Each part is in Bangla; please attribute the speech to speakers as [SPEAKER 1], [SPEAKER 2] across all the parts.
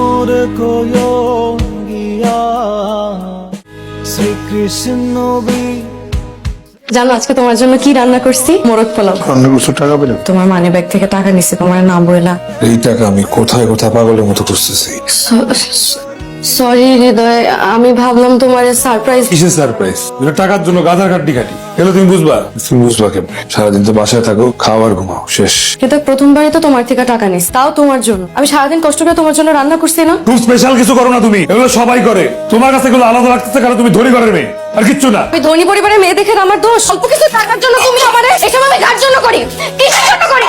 [SPEAKER 1] মোর শ্রীকৃষ্ণ
[SPEAKER 2] জানো আজকে তোমার জন্য কি রান্না করছি? মোরগ পোলাও।
[SPEAKER 3] রান্না করছ টাকা পেলাম
[SPEAKER 2] তোমার মানি ব্যাগ থেকে টাকা নিছে তোমার নাম বইলা
[SPEAKER 3] এই টাকা আমি কোথায় কোথায় পাগলের মতো করতেছি
[SPEAKER 2] সরি হৃদয় আমি ভাবলাম তোমার সারপ্রাইজ
[SPEAKER 3] কিসের সারপ্রাইজ টাকার জন্য গাধার কাটি কাটি। এগুলো তুমি বুঝবা? তুমি বুঝবা কেমন? সারাদিন তো বাসায় থাকো খাওয়ার ঘুমাও শেষ।
[SPEAKER 2] কিন্তু প্রথমবারই তো তোমার থেকে টাকা নিস তাও তোমার জন্য। আমি সারাদিন কষ্ট করে তোমার জন্য রান্না করছি না?
[SPEAKER 3] খুব স্পেশাল কিছু করো না তুমি এগুলো সবাই করে। তোমার কাছে এগুলো আলাদা লাগতেছে কারণ তুমি ধনী ঘরের মেয়ে আর কিচ্ছু না।
[SPEAKER 2] আমি ধনী পরিবারের মেয়ে দেখে আমার দোষ। অল্প কিছু টাকার জন্য তুমি আমার এসব আমি কার জন্য করি? কিসের জন্য করি?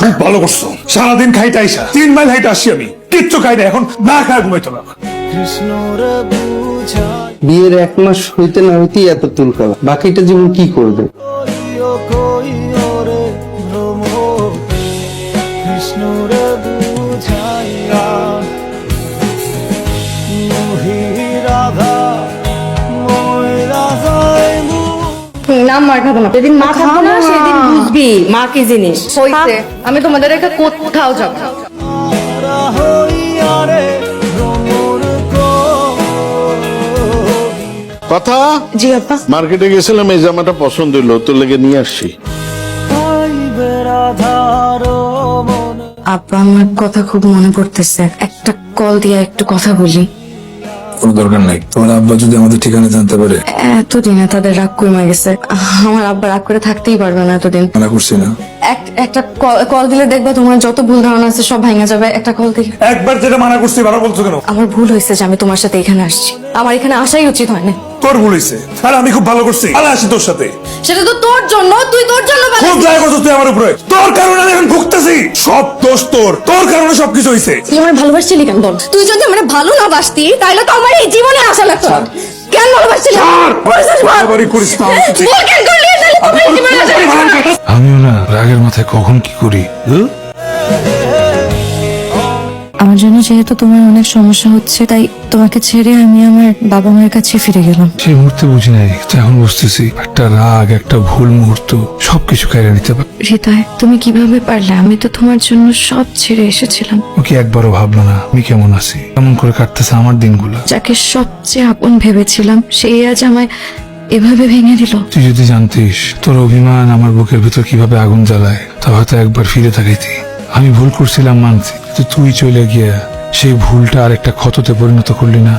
[SPEAKER 3] খুব ভালো করছ। সারাদিন খাইতে আইসা তিন মাইল হাইতে আসছি আমি কিচ্ছু খাই না এখন না খায় ঘুমাইতো না
[SPEAKER 1] কৃষ্ণর বুঝাই
[SPEAKER 4] বিয়ের এক মাস হইতে না হইতেই এত তুলকালা। বাকিটা জীবন কি করবে?
[SPEAKER 2] নাম মার খাব না। যেদিন মা খাব না সেদিন বুঝবি মা কি জিনিস।
[SPEAKER 5] হইছে। আমি তোমাদের একটা কোথাও যাব
[SPEAKER 6] কথা?
[SPEAKER 2] জি আপা।
[SPEAKER 6] মার্কেটে গেছিলাম এই জামাটা পছন্দ হইল তোর লেগে নিয়ে আসছি।
[SPEAKER 2] আপা আমার কথা খুব মনে পড়তেছে। একটা কল দিয়ে একটু কথা বলি।
[SPEAKER 3] কোনো দরকার নাই। তোমার আব্বা যদি আমাদের ঠিকানা জানতে পারে।
[SPEAKER 2] এতদিনে তাদের রাগ কমে গেছে। আমার আব্বা রাগ করে থাকতেই পারবে না এতদিন।
[SPEAKER 3] মানা করছি না।
[SPEAKER 2] এক- একটা কল- কল দিলে দেখবা তোমার যত ভুল ধারণা আছে সব ভাঙা যাবে। একটা কল দিলে
[SPEAKER 3] একবার যেটা মানা করছি বারো বলছো কেন?
[SPEAKER 2] আমার ভুল হয়েছে যে আমি তোমার সাথে এখানে আসছি। আমার এখানে আসাই উচিত হয় না।
[SPEAKER 3] তোর ভুল হয়েছে। আর আমি খুব ভালো করছি। আসি তোর সাথে।
[SPEAKER 2] সেটা তো তোর জন্য তুই তোর জন্য
[SPEAKER 3] খুব
[SPEAKER 2] বানাইছিস।
[SPEAKER 3] তুই আমার উপরে। তোর কারণে আমি এখন ভুগতেছি। সব দোষ তোর। তোর কারণে সবকিছু হয়েছে।
[SPEAKER 2] তুই আমার ভালোবাসছিলি কেন বল? তুই যদি আমার ভালো না বাসতি তাহলে তো আমার এই জীবনে আসা লাগতো না। কেন ভালোবাসছিলি? বলছিস বল।
[SPEAKER 3] বাড়াবাড়ি করিস না, আমি কিছু-
[SPEAKER 2] বল কেন করলি তাহলে তোমার এই জীবনে আসা লাগতো না।
[SPEAKER 3] আমিও না রাগের মাথায় কখন কি করি
[SPEAKER 2] আমার জন্য যেহেতু তোমার অনেক সমস্যা হচ্ছে তাই তোমাকে ছেড়ে আমি আমার বাবা মায়ের কাছে ফিরে গেলাম।
[SPEAKER 3] সেই মুহূর্তে বুঝি নাই তো এখন বুঝতেছি একটা রাগ একটা ভুল মুহূর্ত সবকিছু কেড়ে নিতে পারে
[SPEAKER 2] হৃদয় তুমি কীভাবে পারলে? আমি তো তোমার জন্য সব ছেড়ে এসেছিলাম।
[SPEAKER 3] ওকে একবারও ভাবলো না আমি কেমন আছি? কেমন করে কাটতেছে আমার দিনগুলো?
[SPEAKER 2] যাকে সবচেয়ে আপন ভেবেছিলাম সেই আজ আমায় এভাবে ভেঙে দিল।
[SPEAKER 3] তুই যদি জানতিস, তোর অভিমান আমার বুকের ভিতর কীভাবে আগুন জ্বালায়, তা হয়তো একবার ফিরে তাকাইতি। আমি ভুল করছিলাম মানছি তুই চলে গিয়া সেই ভুলটা আর একটা ক্ষততে পরিণত করলি না।